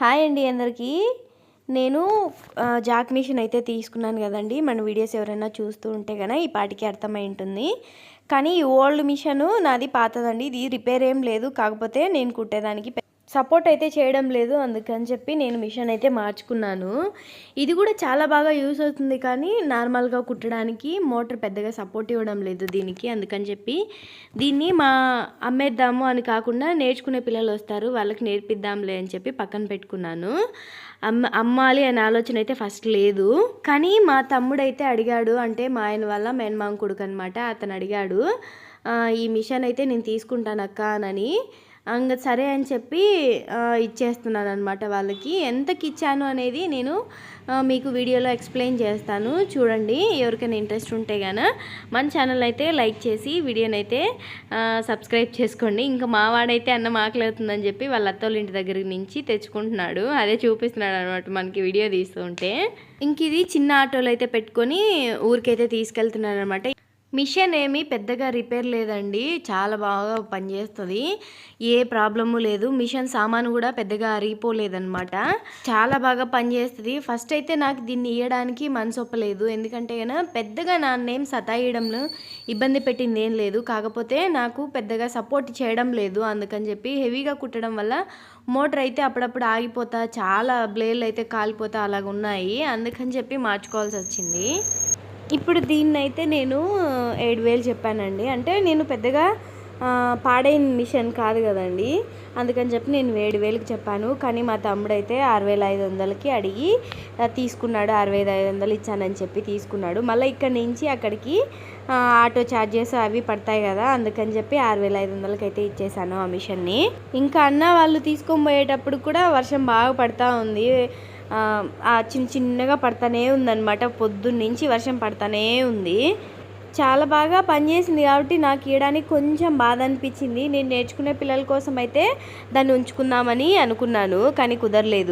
Hi అండి అందరికీ. నేను జాక్ మిషన్ అయితే తీసుకున్నాను కదండి. మన వీడియోస్ ఎవరైనా చూస్తూ ఉంటే కనుక ఈ పాటికి అర్థమై ఉంటుంది. కానీ ఈ ఓల్డ్ మిషన్ నాది పాతదండి. ఇది రిపేర్ ఏం లేదు. కాకపోతే నేను కుట్టేదానికి సపోర్ట్ అయితే చేయడం లేదు అందుకని చెప్పి నేను మిషన్ అయితే మార్చుకున్నాను. ఇది కూడా చాలా బాగా యూస్ అవుతుంది కానీ నార్మల్గా కుట్టడానికి మోటార్ పెద్దగా సపోర్ట్ ఇవ్వడం లేదు దీనికి అందుకని చెప్పి దీన్ని మా అమ్మేద్దాము అని కాకుండా నేర్చుకునే పిల్లలు వస్తారు వాళ్ళకి నేర్పిద్దాంలే అని చెప్పి పక్కన పెట్టుకున్నాను. అమ్మ అమ్మాలి అనే ఆలోచన అయితే ఫస్ట్ లేదు. కానీ మా తమ్ముడు అయితే అడిగాడు అంటే మా ఆయన వల్ల మేనమామ కొడుకు అనమాట అతను అడిగాడు ఈ మిషన్ అయితే నేను తీసుకుంటాను అక్క అని. ఇంకా సరే అని చెప్పి ఇచ్చేస్తున్నాను అనమాట వాళ్ళకి. ఎంతకి ఇచ్చాను అనేది నేను మీకు వీడియోలో ఎక్స్ప్లెయిన్ చేస్తాను. చూడండి ఎవరికైనా ఇంట్రెస్ట్ ఉంటే గాన మన ఛానల్ అయితే లైక్ చేసి వీడియోనైతే సబ్స్క్రైబ్ చేసుకోండి. ఇంకా మావాడైతే అన్నం ఆకలి చెప్పి వాళ్ళ అత్తోళ్ళ ఇంటి దగ్గర నుంచి తెచ్చుకుంటున్నాడు. అదే చూపిస్తున్నాడు అనమాట మనకి వీడియో తీస్తుంటే. ఇంక ఇది చిన్న ఆటోలో అయితే పెట్టుకొని ఊరికైతే తీసుకెళ్తున్నాడు అనమాట మిషన్ ఏమీ పెద్దగా రిపేర్ లేదండి. చాలా బాగా పనిచేస్తుంది. ఏ ప్రాబ్లము లేదు. మిషన్ సామాను కూడా పెద్దగా అరిగిపోలేదనమాట చాలా బాగా పనిచేస్తుంది. ఫస్ట్ అయితే నాకు దీన్ని ఇవ్వడానికి మనసు ఒప్పలేదు ఎందుకంటే పెద్దగా నా నేమ్ సతాయియడంలో ఇబ్బంది పెట్టింది ఏం లేదు. కాకపోతే నాకు పెద్దగా సపోర్ట్ చేయడం లేదు. అందుకని చెప్పి హెవీగా కుట్టడం వల్ల మోటార్ అయితే అప్పుడప్పుడు ఆగిపోతా చాలా బ్లేడ్లు అయితే కాలిపోతా అలాగ ఉన్నాయి అందుకని చెప్పి మార్చుకోవాల్సి వచ్చింది. ఇప్పుడు దీన్నైతే నేను ఏడు వేలు చెప్పానండి. అంటే నేను పెద్దగా పాడైన మిషన్ కాదు కదండి. అందుకని చెప్పి నేను ఏడు వేలకు చెప్పాను. కానీ మా తమ్ముడు అయితే ఆరు వేల ఐదు వందలకి అడిగి తీసుకున్నాడు. ఆరు వేల ఐదు వందలు ఇచ్చానని చెప్పి తీసుకున్నాడు. మళ్ళీ ఇక్కడ నుంచి అక్కడికి ఆటో ఛార్జెస్ అవి పడతాయి కదా. అందుకని చెప్పి ఆరు వేల ఐదు వందలకి అయితే ఇచ్చేసాను ఆ మిషన్ని. ఇంకా అన్న వాళ్ళు తీసుకొని పోయేటప్పుడు కూడా వర్షం బాగా పడతా ఉంది. చిన్న చిన్నగా పడతానే ఉందన్నమాట. పొద్దున్నుంచి వర్షం పడతానే ఉంది. చాలా బాగా పనిచేసింది కాబట్టి నాకు ఇవ్వడానికి కొంచెం బాధ అనిపించింది. నేను నేర్చుకునే పిల్లల కోసం అయితే దాన్ని ఉంచుకుందామని అనుకున్నాను కానీ కుదరలేదు.